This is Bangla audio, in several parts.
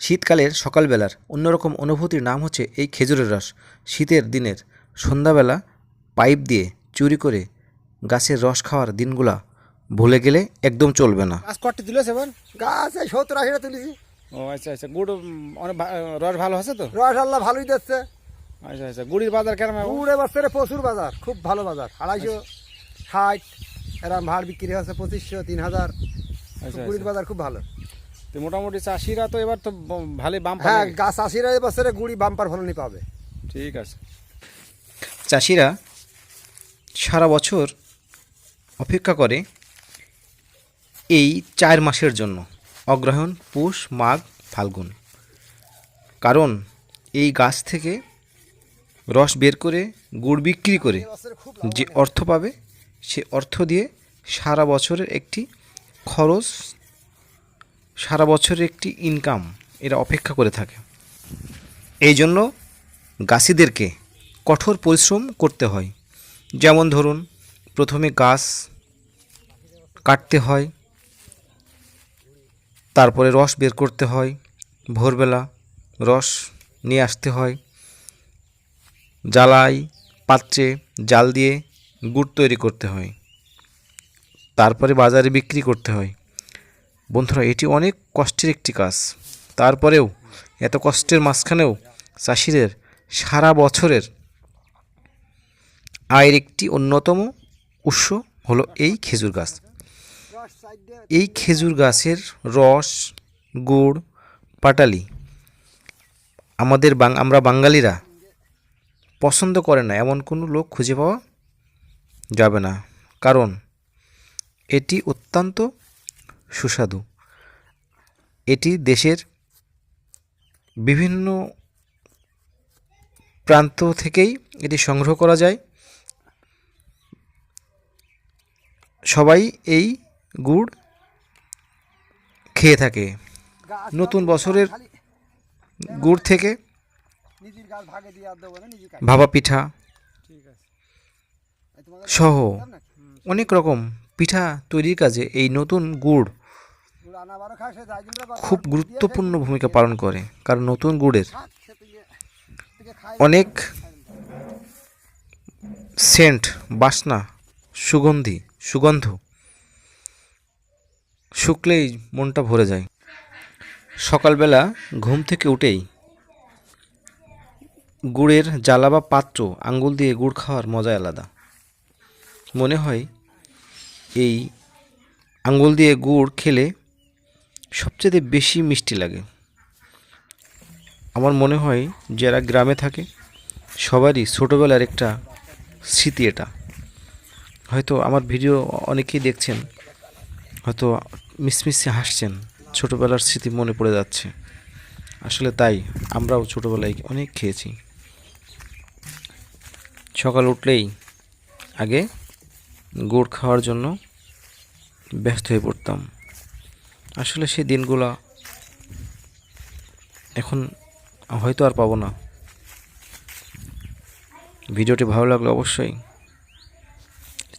শীতকালের সকালবেলার অন্যরকম অনুভূতির নাম হচ্ছে এই খেজুরের রস। শীতের দিনের সন্ধ্যাবেলা পাইপ দিয়ে চুরি করে গাছের রস খাওয়ার দিনগুলা ভুলে গেলে একদম চলবে না। গাছ কটটি তুলেছে এবার গাছ এই সত্তর আশিটা তুলেছি। ও আচ্ছা আচ্ছা গুড় অনেক রস ভালো আছে তো? রস আল্লাহ ভালোই দিচ্ছে। আচ্ছা আচ্ছা গুড়ির বাজার কেমন? পুরে বছরে প্রচুর বাজার খুব ভালো বাজার আড়াইশো ষাট এরম ভাড় বিক্রি হচ্ছে পঁচিশশো তিন হাজার। আচ্ছা পুরীর আচ্ছা। বাজার খুব ভালো। তো মোটামুটি চাষিরা তো এবার তো ব- ভালোই বাম হ্যাঁ গাছ আশিরা এই বছরে গুড়ি বাম্পার ফলনই পাবে। ঠিক আছে। চাষিরা সারা বছর অপেক্ষা করে এই চার মাসের জন্য অগ্রহায়ণ পুষ মাঘ ফাল্গুন। কারণ এই গাছ থেকে রস বের করে গুড় বিক্রি করে যে অর্থ পাবে সে অর্থ দিয়ে সারা বছরের একটি খরচ সারা বছরের একটি ইনকাম এরা অপেক্ষা করে থাকে। এই জন্য গাছিদেরকে কঠোর পরিশ্রম করতে হয়। যেমন ধরুন, প্রথমে গাছ কাটতে হয়, তারপরে রস বের করতে হয়, ভোরবেলা রস নিয়ে আসতে হয় জ্বালাই পাত্রে জাল দিয়ে গুড় তৈরি করতে হয়, তারপরে বাজারে বিক্রি করতে হয়। বন্ধুরা, এটি অনেক কষ্টের একটি কাজ। তারপরেও, এত কষ্টের মাঝখানেও চাষিদের সারা বছরের আয়ের একটি অন্যতম উৎস হলো এই খেজুর গাছ। এই খেজুর গাছের রস, গুড়, পাটালি আমাদের আমরা বাঙালিরা পছন্দ করে না। এমন কোনো লোক খুঁজে পাওয়া যাবে না। কারণ, এটি অত্যন্ত সুস্বাদু। এটি দেশের বিভিন্ন প্রান্ত থেকেই এটি সংগ্রহ করা যায়। সবাই এই গুড় খেয়ে থাকে। নতুন বছরের গুড় থেকে ভাপা পিঠা সহ অনেক রকম পিঠা তৈরির কাজে এই নতুন গুড় খুব গুরুত্বপূর্ণ ভূমিকা পালন করে, কারণ নতুন গুড়ের অনেক সেন্ট, বাসনা, সুগন্ধি, সুগন্ধ, শুকলেই মনটা ভরে যায়। সকালবেলা ঘুম থেকে উঠেই গুড়ের জ্বালা বা পাত্র, আঙ্গুল দিয়ে গুড় খাওয়ার মজাই আলাদা। মনে হয় এই আঙ্গুল দিয়ে গুড় খেলে সবচেয়ে বেশি মিষ্টি লাগে। আমার মনে হয় যারা গ্রামে থাকে, সবারই ছোটোবেলার একটা স্মৃতি এটা। হয়তো আমার ভিডিও অনেকেই দেখছেন, হয়তো মিসমিসে হাসছেন, ছোটোবেলার স্মৃতি মনে পড়ে যাচ্ছে। আসলে তাই, আমরাও ছোটোবেলায় অনেক খেয়েছি। সকাল উঠলেই আগে গুড় খাওয়ার জন্য ব্যস্ত হয়ে পড়তাম। আসলে সেই দিনগুলো এখন হয়তো আর পাবো না। ভিডিওটি ভালো লাগলে অবশ্যই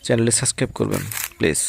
চ্যানেলে সাবস্ক্রাইব করবেন, প্লিজ।